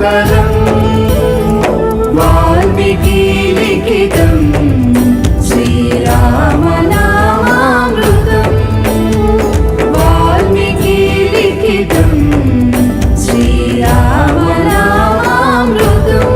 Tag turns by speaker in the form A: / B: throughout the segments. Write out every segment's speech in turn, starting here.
A: శ్రీరామదాసుకరం వాల్మీకి లిఖితం. శ్రీరామనామామృతం. వాల్మీకి లిఖితం. శ్రీరామనామామృతం.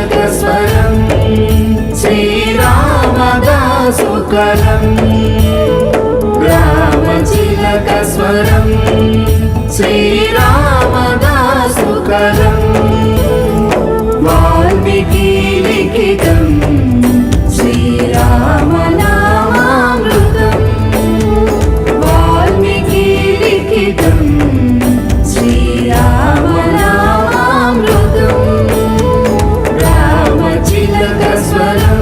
A: రామచిలక స్వరం శ్రీరామదాసుకలం That's where